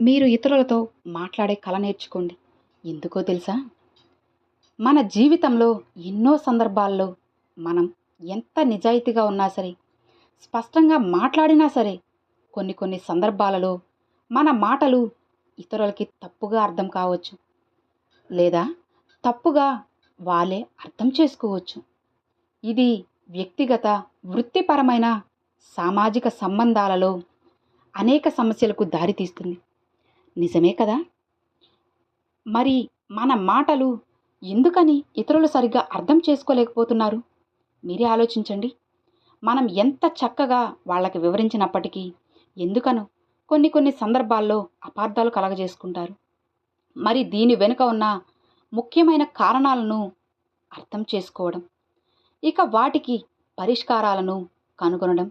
మీరు ఇతరులతో మాట్లాడే కళ నేర్చుకోండి. ఎందుకో తెలుసా? మన జీవితంలో ఎన్నో సందర్భాల్లో మనం ఎంత నిజాయితీగా ఉన్నా సరే స్పష్టంగా మాట్లాడినా సరే కొన్ని కొన్ని సందర్భాలలో మన మాటలు ఇతరులకి తప్పుగా అర్థం కావచ్చు. లేదా తప్పుగా వాళ్ళే అర్థం చేసుకోవచ్చు. ఇది వ్యక్తిగత వృత్తిపరమైన సామాజిక సంబంధాలలో అనేక సమస్యలకు దారితీస్తుంది. నిజమే కదా? మరి మన మాటలు ఎందుకని ఇతరులు సరిగ్గా అర్థం చేసుకోలేకపోతున్నారు? మీరే ఆలోచించండి. మనం ఎంత చక్కగా వాళ్ళకి వివరించినప్పటికీ ఎందుకనో కొన్ని కొన్ని సందర్భాల్లో అపార్థాలు కలగజేసుకుంటారు. మరి దీని వెనుక ఉన్న ముఖ్యమైన కారణాలను అర్థం చేసుకోవడం ఇక వాటికి పరిష్కారాలను కనుగొనడం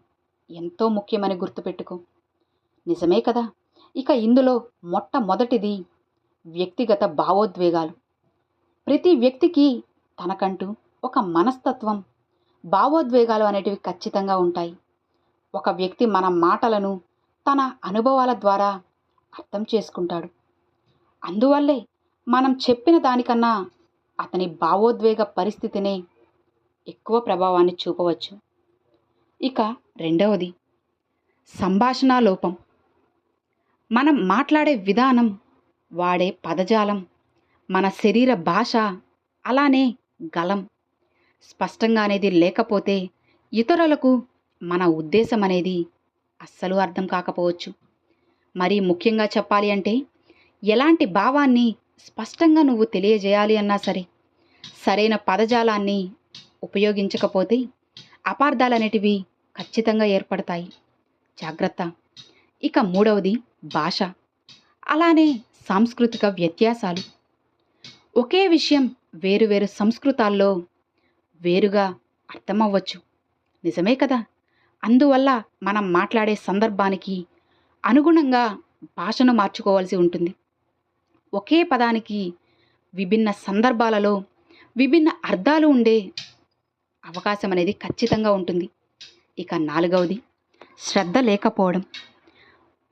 ఎంతో ముఖ్యమని గుర్తుపెట్టుకో. నిజమే కదా? ఇక ఇందులో మొట్టమొదటిది వ్యక్తిగత భావోద్వేగాలు. ప్రతి వ్యక్తికి తనకంటూ ఒక మనస్తత్వం భావోద్వేగాలు అనేటివి ఖచ్చితంగా ఉంటాయి. ఒక వ్యక్తి మన మాటలను తన అనుభవాల ద్వారా అర్థం చేసుకుంటాడు. అందువల్లే మనం చెప్పిన దానికన్నా అతని భావోద్వేగ పరిస్థితినే ఎక్కువ ప్రభావాన్ని చూపవచ్చు. ఇక రెండవది సంభాషణ లోపం. మనం మాట్లాడే విధానం వాడే పదజాలం మన శరీర భాష అలానే గలం స్పష్టంగా అనేది లేకపోతే ఇతరులకు మన ఉద్దేశం అనేది అస్సలు అర్థం కాకపోవచ్చు. మరి ముఖ్యంగా చెప్పాలి అంటే ఎలాంటి భావాన్ని స్పష్టంగా నువ్వు తెలియజేయాలి అన్నా సరే సరైన పదజాలాన్ని ఉపయోగించకపోతే అపార్థాలు అనేటివి ఖచ్చితంగా ఏర్పడతాయి. జాగ్రత్త. ఇక మూడవది భాష. అలానే సాంస్కృతిక వ్యత్యాసాలు. ఒకే విషయం వేరువేరు సంస్కృతాల్లో వేరుగా అర్థమవ్వచ్చు. నిజమే కదా? అందువల్ల మనం మాట్లాడే సందర్భానికి అనుగుణంగా భాషను మార్చుకోవాల్సి ఉంటుంది. ఒకే పదానికి విభిన్న సందర్భాలలో విభిన్న అర్థాలు ఉండే అవకాశం అనేది ఖచ్చితంగా ఉంటుంది. ఇక నాలుగవది శ్రద్ధ లేకపోవడం.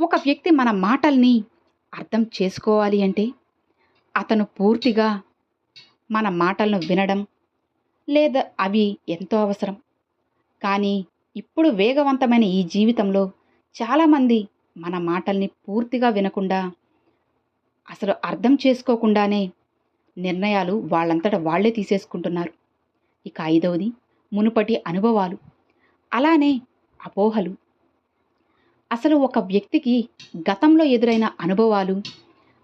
ఒక వ్యక్తి మన మాటల్ని అర్థం చేసుకోవాలి అంటే అతను పూర్తిగా మన మాటలను వినడం లేదా అవి ఎంతో అవసరం. కానీ ఇప్పుడు వేగవంతమైన ఈ జీవితంలో చాలామంది మన మాటల్ని పూర్తిగా వినకుండా అసలు అర్థం చేసుకోకుండానే నిర్ణయాలు వాళ్ళంతట వాళ్ళే తీసేసుకుంటున్నారు. ఇక ఐదవది మునుపటి అనుభవాలు. అలానే అపోహలు. అసలు ఒక వ్యక్తికి గతంలో ఎదురైన అనుభవాలు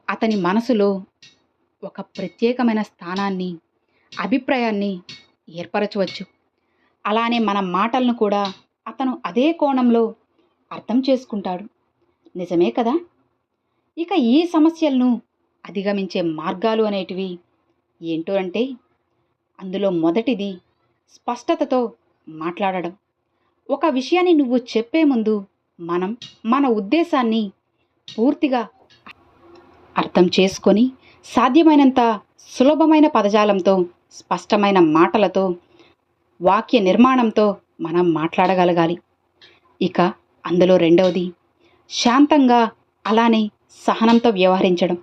అతని మనసులో ఒక ప్రత్యేకమైన స్థానాన్ని అభిప్రాయాన్ని ఏర్పరచవచ్చు. అలానే మన మాటలను కూడా అతను అదే కోణంలో అర్థం చేసుకుంటాడు. నిజమే కదా? ఇక ఈ సమస్యలను అధిగమించే మార్గాలు అనేటివి ఏంటో అంటే అందులో మొదటిది స్పష్టతతో మాట్లాడడం. ఒక విషయాన్ని నువ్వు చెప్పే ముందు మనం మన ఉద్దేశాన్ని పూర్తిగా అర్థం చేసుకొని సాధ్యమైనంత సులభమైన పదజాలంతో స్పష్టమైన మాటలతో వాక్య నిర్మాణంతో మనం మాట్లాడగలగాలి. ఇక అందులో రెండవది శాంతంగా అలానే సహనంతో వ్యవహరించడం.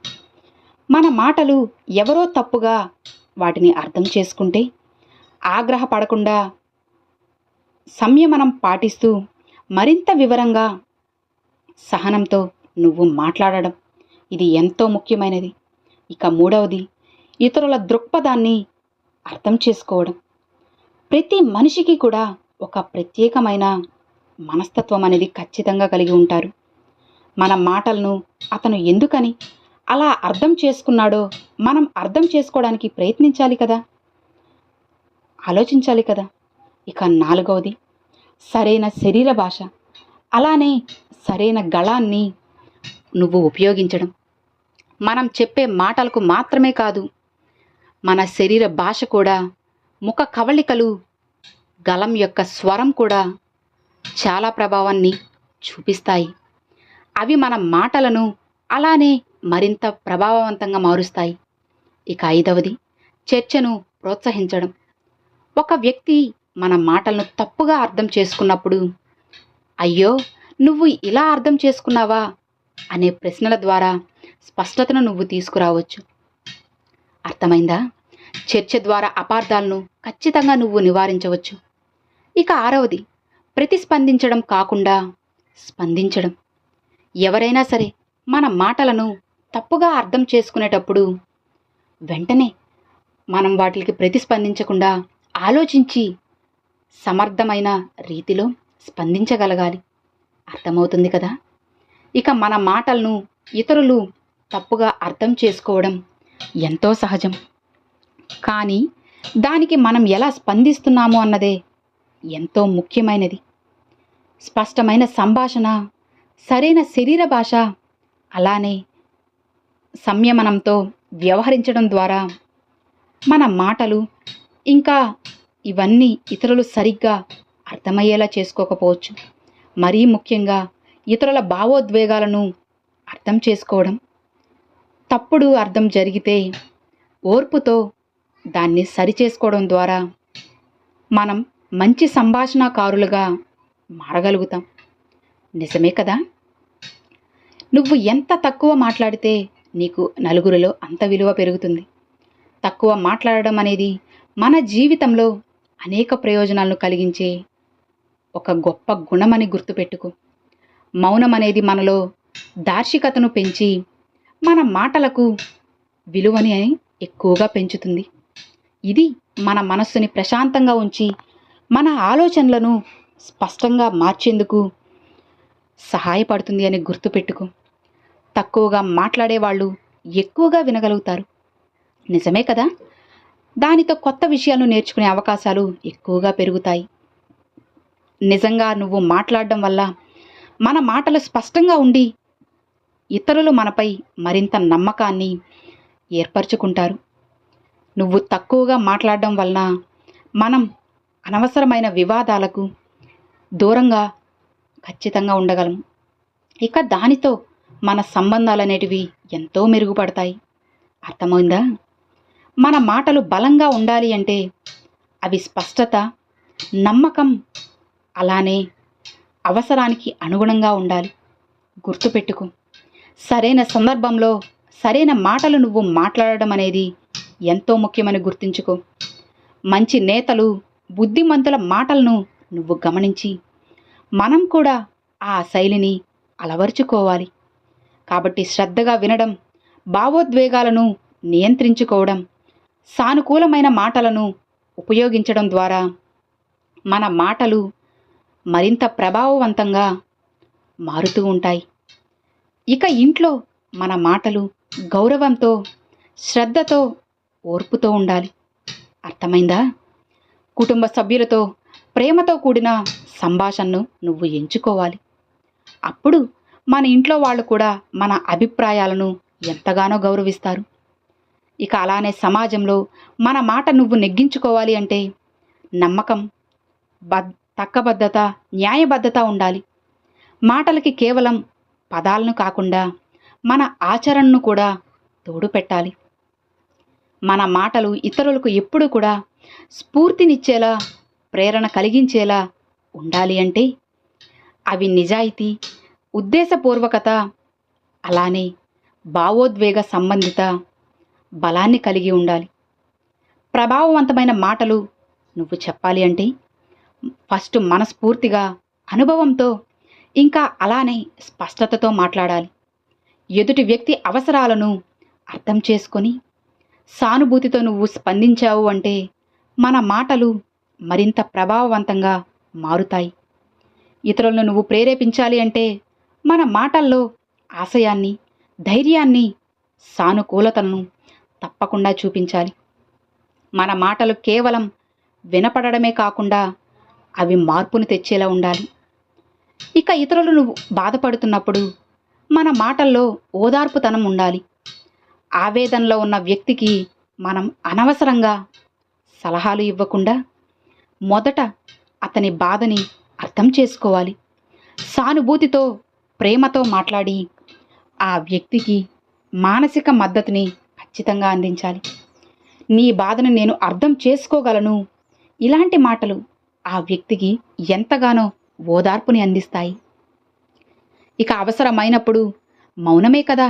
మన మాటలు ఎవరో తప్పుగా వాటిని అర్థం చేసుకుంటే ఆగ్రహపడకుండా సంయమనం పాటిస్తూ మరింత వివరంగా సహనంతో నువ్వు మాట్లాడడం ఇది ఎంతో ముఖ్యమైనది. ఇక మూడవది ఇతరుల దృక్పథాన్ని అర్థం చేసుకోవడం. ప్రతి మనిషికి కూడా ఒక ప్రత్యేకమైన మనస్తత్వం అనేది ఖచ్చితంగా కలిగి ఉంటారు. మన మాటలను అతను ఎందుకని అలా అర్థం చేసుకున్నాడో మనం అర్థం చేసుకోవడానికి ప్రయత్నించాలి కదా? ఆలోచించాలి కదా? ఇక నాలుగవది సరైన శరీర భాష అలానే సరైన గళాన్ని నువ్వు ఉపయోగించడం. మనం చెప్పే మాటలకు మాత్రమే కాదు మన శరీర భాష కూడా ముఖ కవళికలు గలం యొక్క స్వరం కూడా చాలా ప్రభావాన్ని చూపిస్తాయి. అవి మన మాటలను అలానే మరింత ప్రభావవంతంగా మారుస్తాయి. ఇక ఐదవది చర్చను ప్రోత్సహించడం. ఒక వ్యక్తి మన మాటలను తప్పుగా అర్థం చేసుకున్నప్పుడు అయ్యో నువ్వు ఇలా అర్థం చేసుకున్నావా? అనే ప్రశ్నల ద్వారా స్పష్టతను నువ్వు తీసుకురావచ్చు. అర్థమైందా? చర్చ ద్వారా అపార్థాలను ఖచ్చితంగా నువ్వు నివారించవచ్చు. ఇక ఆరవది ప్రతిస్పందించడం కాకుండా స్పందించడం. ఎవరైనా సరే మన మాటలను తప్పుగా అర్థం చేసుకునేటప్పుడు వెంటనే మనం వాటికి ప్రతిస్పందించకుండా ఆలోచించి సమర్థమైన రీతిలో స్పందించగలగాలి. అర్థమవుతుంది కదా? ఇక మన మాటలను ఇతరులు తప్పుగా అర్థం చేసుకోవడం ఎంతో సహజం. కానీ దానికి మనం ఎలా స్పందిస్తున్నాము అన్నదే ఎంతో ముఖ్యమైనది. స్పష్టమైన సంభాషణ సరైన శరీర భాష అలానే సంయమనంతో వ్యవహరించడం ద్వారా మన మాటలు ఇంకా ఇవన్నీ ఇతరులు సరిగ్గా అర్థమయ్యేలా చేసుకోకపోవచ్చు. మరీ ముఖ్యంగా ఇతరుల భావోద్వేగాలను అర్థం చేసుకోవడం. తప్పుడు అర్థం జరిగితే ఓర్పుతో దాన్ని సరిచేసుకోవడం ద్వారా మనం మంచి సంభాషణకారులుగా మారగలుగుతాం. నిజమే కదా? నువ్వు ఎంత తక్కువ మాట్లాడితే నీకు నలుగురిలో అంత విలువ పెరుగుతుంది. తక్కువ మాట్లాడడం అనేది మన జీవితంలో అనేక ప్రయోజనాలను కలిగించే ఒక గొప్ప గుణమని గుర్తుపెట్టుకు. మౌనం అనేది మనలో దార్శికతను పెంచి మన మాటలకు విలువని ఎక్కువగా పెంచుతుంది. ఇది మన మనస్సుని ప్రశాంతంగా ఉంచి మన ఆలోచనలను స్పష్టంగా మార్చేందుకు సహాయపడుతుంది అని గుర్తుపెట్టుకో. తక్కువగా మాట్లాడేవాళ్ళు ఎక్కువగా వినగలుగుతారు. నిజమే కదా? దానితో కొత్త విషయాలు నేర్చుకునే అవకాశాలు ఎక్కువగా పెరుగుతాయి. నిజంగా నువ్వు మాట్లాడడం వల్ల మన మాటలు స్పష్టంగా ఉండి ఇతరులు మనపై మరింత నమ్మకాన్ని ఏర్పరచుకుంటారు. నువ్వు తక్కువగా మాట్లాడడం వలన మనం అనవసరమైన వివాదాలకు దూరంగా ఖచ్చితంగా ఉండగలం. ఇక దానితో మన సంబంధాలు అనేటివి ఎంతో మెరుగుపడతాయి. అర్థమైందా మన మాటలు బలంగా ఉండాలి అంటే అవి స్పష్టత నమ్మకం అలానే అవసరానికి అనుగుణంగా ఉండాలి. గుర్తుపెట్టుకో. సరైన సందర్భంలో సరైన మాటలు నువ్వు మాట్లాడడం అనేది ఎంతో ముఖ్యమని గుర్తుంచుకో. మంచి నేతలు బుద్ధిమంతుల మాటలను నువ్వు గమనించి మనం కూడా ఆ శైలిని అలవర్చుకోవాలి. కాబట్టి శ్రద్ధగా వినడం భావోద్వేగాలను నియంత్రించుకోవడం సానుకూలమైన మాటలను ఉపయోగించడం ద్వారా మన మాటలు మరింత ప్రభావవంతంగా మారుతూ ఉంటాయి. ఇక ఇంట్లో మన మాటలు గౌరవంతో శ్రద్ధతో ఓర్పుతో ఉండాలి. అర్థమైందా? కుటుంబ సభ్యులతో ప్రేమతో కూడిన సంభాషణను నువ్వు ఎంచుకోవాలి. అప్పుడు మన ఇంట్లో వాళ్ళు కూడా మన అభిప్రాయాలను ఎంతగానో గౌరవిస్తారు. ఇక అలానే సమాజంలో మన మాట నువ్వు నెగ్గించుకోవాలి అంటే నమ్మకం బద్ తక్కబద్ధత న్యాయబద్ధత ఉండాలి. మాటలకి కేవలం పదాలను కాకుండా మన ఆచరణను కూడా తోడు పెట్టాలి మన మాటలు ఇతరులకు ఎప్పుడూ కూడా స్ఫూర్తినిచ్చేలా ప్రేరణ కలిగించేలా ఉండాలి అంటే అవి నిజాయితీ ఉద్దేశపూర్వకత అలానే భావోద్వేగ సంబంధిత బలాన్ని కలిగి ఉండాలి. ప్రభావవంతమైన మాటలు నువ్వు చెప్పాలి అంటే ఫస్ట్ మనస్ఫూర్తిగా అనుభవంతో ఇంకా అలానే స్పష్టతతో మాట్లాడాలి. ఎదుటి వ్యక్తి అవసరాలను అర్థం చేసుకొని సానుభూతితో నువ్వు స్పందించావు అంటే మన మాటలు మరింత ప్రభావవంతంగా మారుతాయి. ఇతరులను నువ్వు ప్రేరేపించాలి అంటే మన మాటల్లో ఆశయాన్ని ధైర్యాన్ని సానుకూలతను తప్పకుండా చూపించాలి. మన మాటలు కేవలం వినపడమే కాకుండా అవి మార్పును తెచ్చేలా ఉండాలి. ఇక ఇతరులను బాధపడుతున్నప్పుడు మన మాటల్లో ఓదార్పుతనం ఉండాలి. ఆవేదనలో ఉన్న వ్యక్తికి మనం అనవసరంగా సలహాలు ఇవ్వకుండా మొదట అతని బాధని అర్థం చేసుకోవాలి. సానుభూతితో ప్రేమతో మాట్లాడి ఆ వ్యక్తికి మానసిక మద్దతుని ఖచ్చితంగా అందించాలి. నీ బాధను నేను అర్థం చేసుకోగలను. ఇలాంటి మాటలు ఆ వ్యక్తికి ఎంతగానో ఓదార్పుని అందిస్తాయి. ఇక అవసరమైనప్పుడు మౌనమే కదా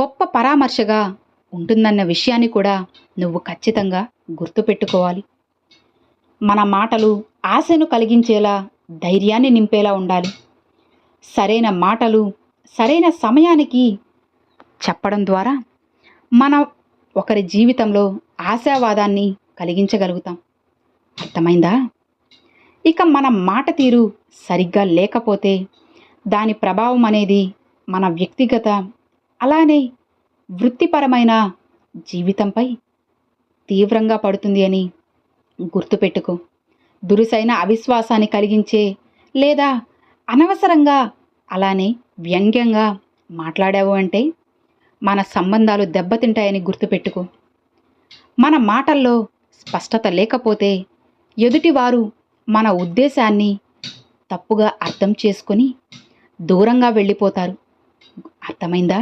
గొప్ప పరామర్శగా ఉంటుందన్న విషయాన్ని కూడా నువ్వు ఖచ్చితంగా గుర్తుపెట్టుకోవాలి. మన మాటలు ఆశను కలిగించేలా ధైర్యాన్ని నింపేలా ఉండాలి. సరైన మాటలు సరైన సమయానికి చెప్పడం ద్వారా మన ఒకరి జీవితంలో ఆశావాదాన్ని కలిగించగలుగుతాం. అర్థమైందా? ఇక మన మాట తీరు సరిగ్గా లేకపోతే దాని ప్రభావం అనేది మన వ్యక్తిగత అలానే వృత్తిపరమైన జీవితంపై తీవ్రంగా పడుతుంది అని గుర్తుపెట్టుకో. దురుసైన అవిశ్వాసాన్ని కలిగించే లేదా అనవసరంగా అలానే వ్యంగ్యంగా మాట్లాడావు అంటే మన సంబంధాలు దెబ్బతింటాయని గుర్తుపెట్టుకో. మన మాటల్లో స్పష్టత లేకపోతే ఎదుటివారు మన ఉద్దేశాన్ని తప్పుగా అర్థం చేసుకొని దూరంగా వెళ్ళిపోతారు. అర్థమైందా?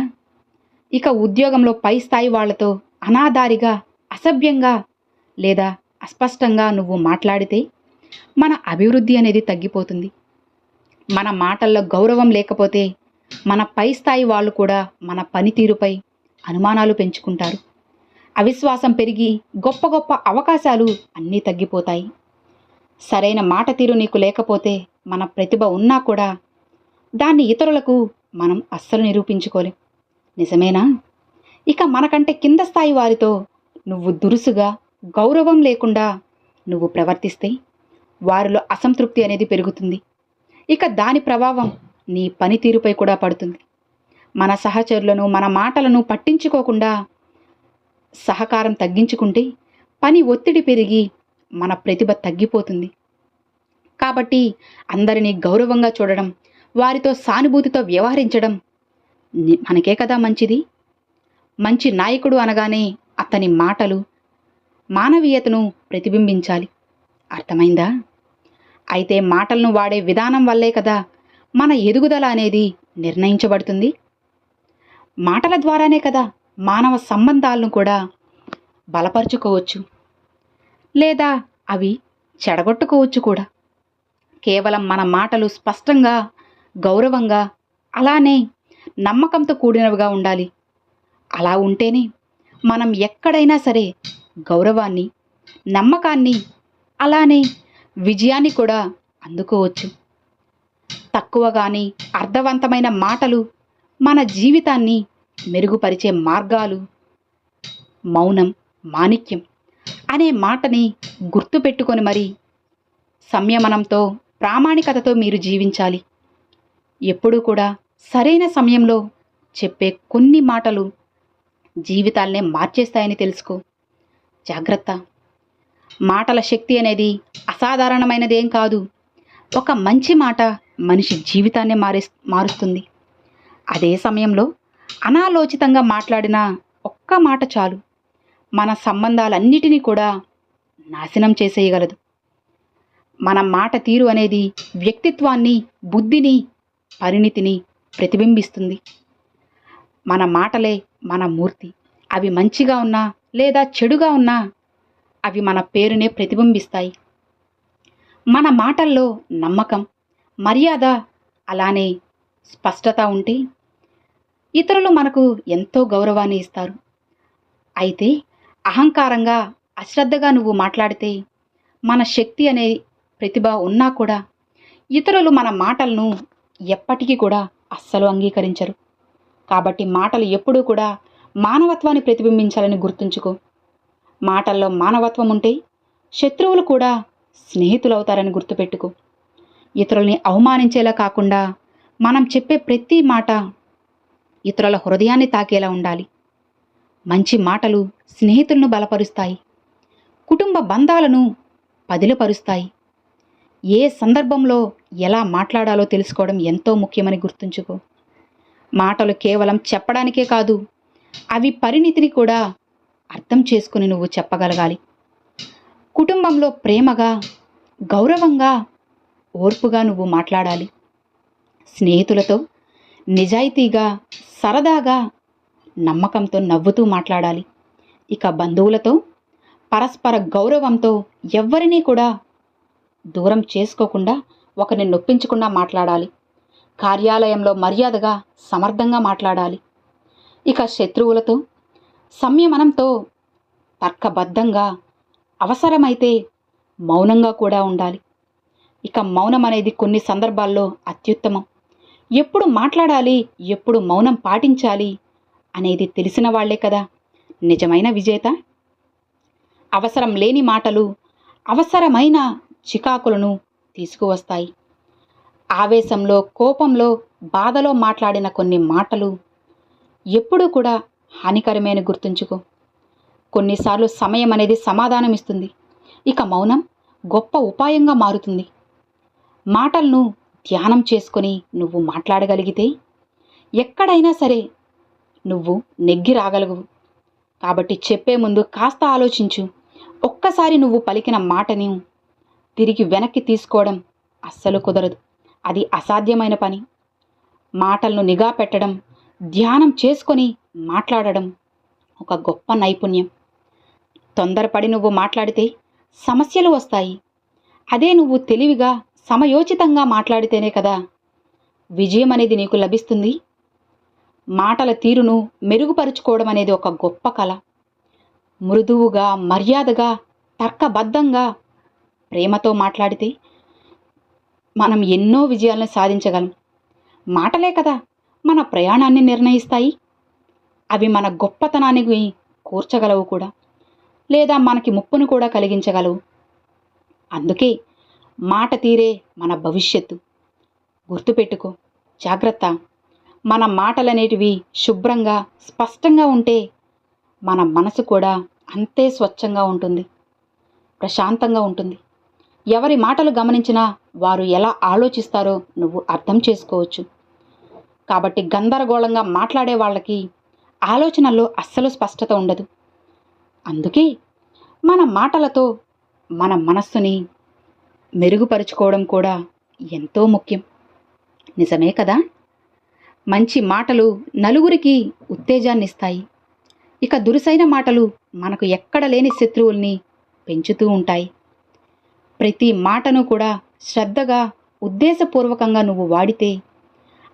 ఇక ఉద్యోగంలో పై స్థాయి వాళ్ళతో అనాదారిగా అసభ్యంగా లేదా అస్పష్టంగా నువ్వు మాట్లాడితే మన అభివృద్ధి అనేది తగ్గిపోతుంది. మన మాటల్లో గౌరవం లేకపోతే మన పై స్థాయి వాళ్ళు కూడా మన పనితీరుపై అనుమానాలు పెంచుకుంటారు. అవిశ్వాసం పెరిగి గొప్ప గొప్ప అవకాశాలు అన్నీ తగ్గిపోతాయి. సరైన మాట తీరు నీకు లేకపోతే మన ప్రతిభ ఉన్నా కూడా దాన్ని ఇతరులకు మనం అస్సలు నిరూపించుకోలేం. నిజమేనా? ఇక మనకంటే కింద స్థాయి వారితో నువ్వు దురుసుగా గౌరవం లేకుండా నువ్వు ప్రవర్తిస్తే వారిలో అసంతృప్తి అనేది పెరుగుతుంది. ఇక దాని ప్రభావం నీ పనితీరుపై కూడా పడుతుంది. మన సహచరులను మన మాటలను పట్టించుకోకుండా సహకారం తగ్గించుకుంటే పని ఒత్తిడి పెరిగి మన ప్రతిభ తగ్గిపోతుంది. కాబట్టి అందరినీ గౌరవంగా చూడడం వారితో సానుభూతితో వ్యవహరించడం మనకే కదా మంచిది. మంచి నాయకుడు అనగానే అతని మాటలు మానవీయతను ప్రతిబింబించాలి. అర్థమైందా? అయితే మాటలను వాడే విధానం వల్లే కదా మన ఎదుగుదల అనేది నిర్ణయించబడుతుంది. మాటల ద్వారానే కదా మానవ సంబంధాలను కూడా బలపరుచుకోవచ్చు. లేదా అవి చెడగొట్టుకోవచ్చు కూడా. కేవలం మన మాటలు స్పష్టంగా గౌరవంగా అలానే నమ్మకంతో కూడినవిగా ఉండాలి. అలా ఉంటేనే మనం ఎక్కడైనా సరే గౌరవాన్ని నమ్మకాన్ని అలానే విజయాన్ని కూడా అందుకోవచ్చు. తక్కువ కానీ అర్థవంతమైన మాటలు మన జీవితాన్ని మెరుగుపరిచే మార్గాలు. మౌనం మాణిక్యం అనే మాటని గుర్తుపెట్టుకొని మరి సంయమనంతో ప్రామాణికతతో మీరు జీవించాలి. ఎప్పుడూ కూడా సరైన సమయంలో చెప్పే కొన్ని మాటలు జీవితాలనే మార్చేస్తాయని తెలుసుకో. జాగ్రత్త. మాటల శక్తి అనేది అసాధారణమైనదేం కాదు. ఒక మంచి మాట మనిషి జీవితాన్ని మారే మారుస్తుంది. అదే సమయంలో అనాలోచితంగా మాట్లాడిన ఒక్క మాట చాలు. మన సంబంధాలన్నిటినీ కూడా నాశనం చేసేయగలదు. మన మాట తీరు అనేది వ్యక్తిత్వాన్ని బుద్ధిని పరిణితిని ప్రతిబింబిస్తుంది. మన మాటలే మన మూర్తి. అవి మంచిగా ఉన్నా లేదా చెడుగా ఉన్నా అవి మన పేరునే ప్రతిబింబిస్తాయి. మన మాటల్లో నమ్మకం మర్యాద అలానే స్పష్టత ఉంటే ఇతరులు మనకు ఎంతో గౌరవాన్ని ఇస్తారు. అయితే అహంకారంగా అశ్రద్ధగా నువ్వు మాట్లాడితే మన శక్తి అనే ప్రతిభ ఉన్నా కూడా ఇతరులు మన మాటలను ఎప్పటికీ కూడా అస్సలు అంగీకరించరు. కాబట్టి మాటలు ఎప్పుడూ కూడా మానవత్వాన్ని ప్రతిబింబించాలని గుర్తుంచుకో. మాటల్లో మానవత్వం ఉంటే శత్రువులు కూడా స్నేహితులవుతారని గుర్తుపెట్టుకో. ఇతరుల్ని అవమానించేలా కాకుండా మనం చెప్పే ప్రతి మాట ఇతరుల హృదయాన్ని తాకేలా ఉండాలి. మంచి మాటలు స్నేహితులను బలపరుస్తాయి. కుటుంబ బంధాలను పదిలపరుస్తాయి. ఏ సందర్భంలో ఎలా మాట్లాడాలో తెలుసుకోవడం ఎంతో ముఖ్యమని గుర్తుంచుకో. మాటలు కేవలం చెప్పడానికే కాదు అవి పరిణితిని కూడా అర్థం చేసుకుని నువ్వు చెప్పగలగాలి. కుటుంబంలో ప్రేమగా గౌరవంగా ఓర్పుగా నువ్వు మాట్లాడాలి. స్నేహితులతో నిజాయితీగా సరదాగా నమ్మకంతో నవ్వుతూ మాట్లాడాలి. ఇక బంధువులతో పరస్పర గౌరవంతో ఎవ్వరినీ కూడా దూరం చేసుకోకుండా ఒకరిని నొప్పించకుండా మాట్లాడాలి. కార్యాలయంలో మర్యాదగా సమర్థంగా మాట్లాడాలి. ఇక శత్రువులతో సంయమనంతో తర్కబద్ధంగా అవసరమైతే మౌనంగా కూడా ఉండాలి. ఇక మౌనం అనేది కొన్ని సందర్భాల్లో అత్యుత్తమం. ఎప్పుడు మాట్లాడాలి ఎప్పుడు మౌనం పాటించాలి అనేది తెలిసిన వాళ్ళే కదా. నిజమైన విజేత? అవసరం లేని మాటలు అవసరమైన చికాకులను తీసుకువస్తాయి. ఆవేశంలో కోపంలో బాధలో మాట్లాడిన కొన్ని మాటలు ఎప్పుడూ కూడా హానికరమైన గుర్తుంచుకో. కొన్నిసార్లు సమయం అనేది సమాధానం ఇస్తుంది. ఇక మౌనం గొప్ప ఉపాయంగా మారుతుంది. మాటలను ధ్యానం చేసుకొని నువ్వు మాట్లాడగలిగితే ఎక్కడైనా సరే నువ్వు నెగ్గి రాగలవు. కాబట్టి చెప్పే ముందు కాస్త ఆలోచించు. ఒక్కసారి నువ్వు పలికిన మాటని తిరిగి వెనక్కి తీసుకోవడం అస్సలు కుదరదు. అది అసాధ్యమైన పని. మాటలను నిఘా పెట్టడం ధ్యానం చేసుకొని మాట్లాడడం ఒక గొప్ప నైపుణ్యం. తొందరపడి నువ్వు మాట్లాడితే సమస్యలు వస్తాయి. అదే నువ్వు తెలివిగా సమయోచితంగా మాట్లాడితేనే కదా విజయం అనేది నీకు లభిస్తుంది. మాటల తీరును మెరుగుపరుచుకోవడం అనేది ఒక గొప్ప కళ మృదువుగా మర్యాదగా తర్కబద్ధంగా ప్రేమతో మాట్లాడితే మనం ఎన్నో విజయాలను సాధించగలం. మాటలే కదా మన ప్రయాణాన్ని నిర్ణయిస్తాయి. అవి మన గొప్పతనానికి కూర్చగలవు కూడా. లేదా మనకి ముప్పును కూడా కలిగించగలవు. అందుకే మాట తీరే మన భవిష్యత్తు. గుర్తుపెట్టుకో జాగ్రత్త. మన మాటలనేటివి శుభ్రంగా స్పష్టంగా ఉంటే మన మనసు కూడా అంతే స్వచ్ఛంగా ఉంటుంది. ప్రశాంతంగా ఉంటుంది. ఎవరి మాటలు గమనించినా వారు ఎలా ఆలోచిస్తారో నువ్వు అర్థం చేసుకోవచ్చు. కాబట్టి గందరగోళంగా మాట్లాడే వాళ్ళకి ఆలోచనల్లో అస్సలు స్పష్టత ఉండదు. అందుకే మన మాటలతో మన మనస్సుని మెరుగుపరుచుకోవడం కూడా ఎంతో ముఖ్యం. నిజమే కదా? మంచి మాటలు నలుగురికి ఉత్తేజాన్ని ఇస్తాయి ఇక దురుసైన మాటలు మనకు ఎక్కడ లేని శత్రువుల్ని పెంచుతూ ఉంటాయి. ప్రతి మాటను కూడా శ్రద్ధగా ఉద్దేశపూర్వకంగా నువ్వు వాడితే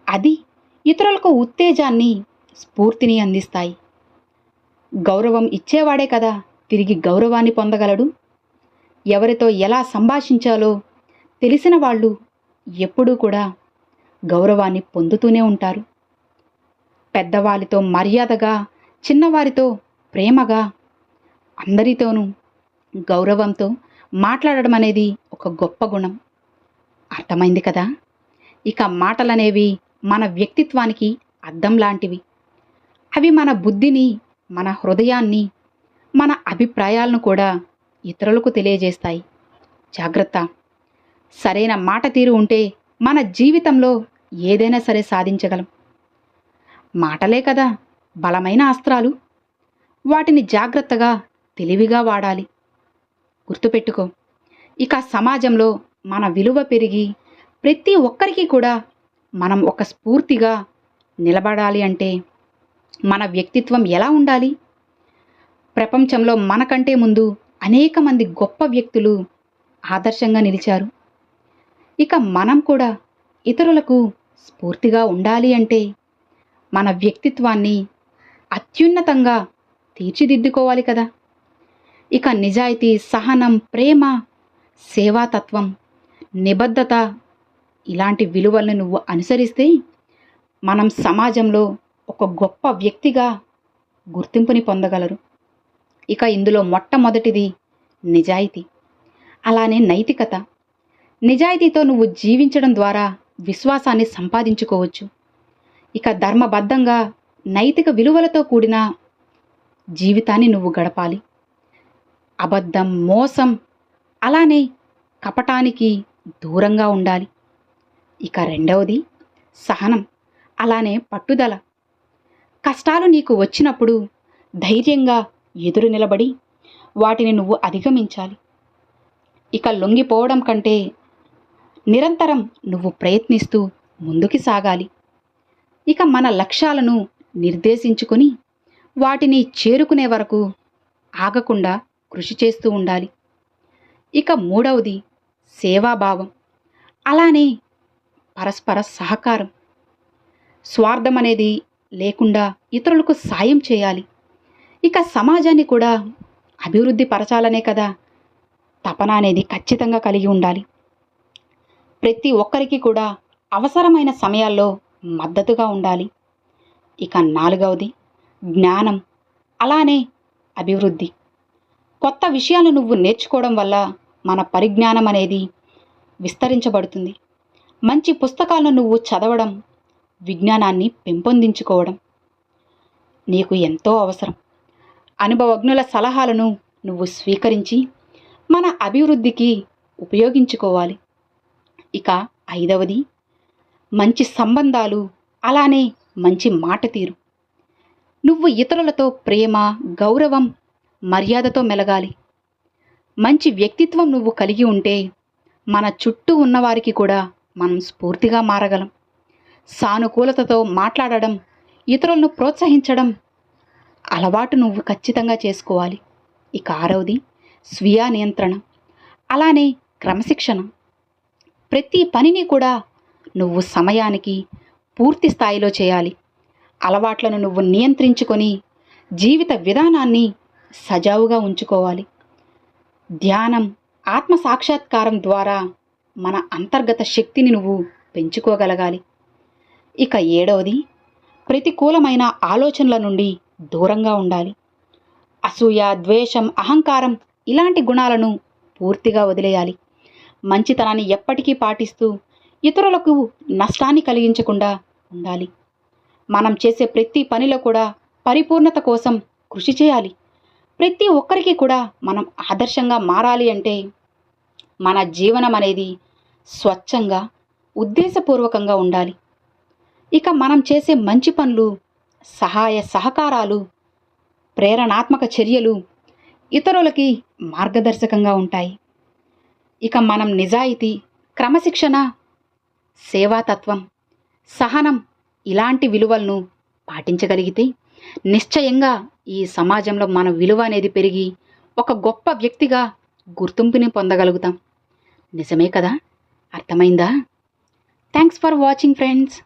అది ఇతరులకు ఉత్తేజాన్ని స్ఫూర్తిని అందిస్తాయి. గౌరవం ఇచ్చేవాడే కదా? తిరిగి గౌరవాన్ని పొందగలడు? ఎవరితో ఎలా సంభాషించాలో తెలిసిన వాళ్ళు ఎప్పుడూ కూడా గౌరవాన్ని పొందుతూనే ఉంటారు. పెద్దవారితో మర్యాదగా చిన్నవారితో ప్రేమగా అందరితోనూ గౌరవంతో మాట్లాడడం అనేది ఒక గొప్ప గుణం. అర్థమైంది కదా? ఇక మాటలనేవి మన వ్యక్తిత్వానికి అద్దం లాంటివి. అవి మన బుద్ధిని మన హృదయాన్ని మన అభిప్రాయాలను కూడా ఇతరులకు తెలియజేస్తాయి. జాగ్రత్త. సరైన మాట తీరు ఉంటే మన జీవితంలో ఏదైనా సరే సాధించగలం. మాటలే కదా బలమైన అస్త్రాలు. వాటిని జాగ్రత్తగా తెలివిగా వాడాలి. గుర్తుపెట్టుకో. ఇక సమాజంలో మన విలువ పెరిగి ప్రతి ఒక్కరికి కూడా మనం ఒక స్ఫూర్తిగా నిలబడాలి అంటే మన వ్యక్తిత్వం ఎలా ఉండాలి? ప్రపంచంలో మనకంటే ముందు అనేక మంది గొప్ప వ్యక్తులు ఆదర్శంగా నిలిచారు. ఇక మనం కూడా ఇతరులకు స్ఫూర్తిగా ఉండాలి అంటే మన వ్యక్తిత్వాన్ని అత్యున్నతంగా తీర్చిదిద్దుకోవాలి కదా. ఇక నిజాయితీ సహనం ప్రేమ సేవాతత్వం నిబద్ధత ఇలాంటి విలువలను నువ్వు అనుసరిస్తే మనం సమాజంలో ఒక గొప్ప వ్యక్తిగా గుర్తింపుని పొందగలరు. ఇక ఇందులో మొట్టమొదటిది నిజాయితీ. అలానే నైతికత. నిజాయితీతో నువ్వు జీవించడం ద్వారా విశ్వాసాన్ని సంపాదించుకోవచ్చు. ఇక ధర్మబద్ధంగా నైతిక విలువలతో కూడిన జీవితాన్ని నువ్వు గడపాలి. అబద్ధం మోసం అలానే కపటానికి దూరంగా ఉండాలి. ఇక రెండవది సహనం అలానే పట్టుదల. కష్టాలు నీకు వచ్చినప్పుడు ధైర్యంగా ఎదురు నిలబడి వాటిని నువ్వు అధిగమించాలి. ఇక లొంగిపోవడం కంటే నిరంతరం నువ్వు ప్రయత్నిస్తూ ముందుకి సాగాలి. ఇక మన లక్ష్యాలను నిర్దేశించుకొని వాటిని చేరుకునే వరకు ఆగకుండా కృషి చేస్తూ ఉండాలి. ఇక మూడవది సేవాభావం. అలానే పరస్పర సహకారం. స్వార్థం అనేది లేకుండా ఇతరులకు సాయం చేయాలి. ఇక సమాజాన్ని కూడా అభివృద్ధి పరచాలనే కదా. తపన అనేది ఖచ్చితంగా కలిగి ఉండాలి. ప్రతి ఒక్కరికి కూడా అవసరమైన సమయాల్లో మద్దతుగా ఉండాలి. ఇక నాలుగవది జ్ఞానం అలానే అభివృద్ధి. కొత్త విషయాలు నువ్వు నేర్చుకోవడం వల్ల మన పరిజ్ఞానం అనేది విస్తరించబడుతుంది. మంచి పుస్తకాలను నువ్వు చదవడం విజ్ఞానాన్ని పెంపొందించుకోవడం నీకు ఎంతో అవసరం. అనుభవజ్ఞుల సలహాలను నువ్వు స్వీకరించి మన అభివృద్ధికి ఉపయోగించుకోవాలి. ఇక ఐదవది మంచి సంబంధాలు అలానే మంచి మాట తీరు. నువ్వు ఇతరులతో ప్రేమ గౌరవం మర్యాదతో మెలగాలి. మంచి వ్యక్తిత్వం నువ్వు కలిగి ఉంటే మన చుట్టూ ఉన్నవారికి కూడా మనం స్ఫూర్తిగా మారగలం. సానుకూలతతో మాట్లాడడం ఇతరులను ప్రోత్సహించడం అలవాటు నువ్వు ఖచ్చితంగా చేసుకోవాలి. ఇక ఆరవది స్వీయ నియంత్రణ. అలానే క్రమశిక్షణ. ప్రతి పనిని కూడా నువ్వు సమయానికి పూర్తి స్థాయిలో చేయాలి. అలవాట్లను నువ్వు నియంత్రించుకొని జీవిత విధానాన్ని సజావుగా ఉంచుకోవాలి. ధ్యానం ఆత్మ సాక్షాత్కారం ద్వారా మన అంతర్గత శక్తిని నువ్వు పెంచుకోగలగాలి. ఇక ఏడవది ప్రతికూలమైన ఆలోచనల నుండి దూరంగా ఉండాలి. అసూయ ద్వేషం అహంకారం ఇలాంటి గుణాలను పూర్తిగా వదిలేయాలి. మంచితనాన్ని ఎప్పటికీ పాటిస్తూ ఇతరులకు నష్టాన్ని కలిగించకుండా ఉండాలి. మనం చేసే ప్రతి పనిలో కూడా పరిపూర్ణత కోసం కృషి చేయాలి. ప్రతి ఒక్కరికి కూడా మనం ఆదర్శంగా మారాలి అంటే మన జీవనం అనేది స్వచ్ఛంగా ఉద్దేశపూర్వకంగా ఉండాలి. ఇక మనం చేసే మంచి పనులు సహాయ సహకారాలు ప్రేరణాత్మక చర్యలు ఇతరులకి మార్గదర్శకంగా ఉంటాయి. ఇక మనం నిజాయితీ క్రమశిక్షణ సేవాతత్వం సహనం ఇలాంటి విలువలను పాటించగలిగితే నిశ్చయంగా ఈ సమాజంలో మన విలువ అనేది పెరిగి ఒక గొప్ప వ్యక్తిగా గుర్తింపుని పొందగలుగుతాం. నిజమే కదా? అర్థమైందా? Thanks for watching friends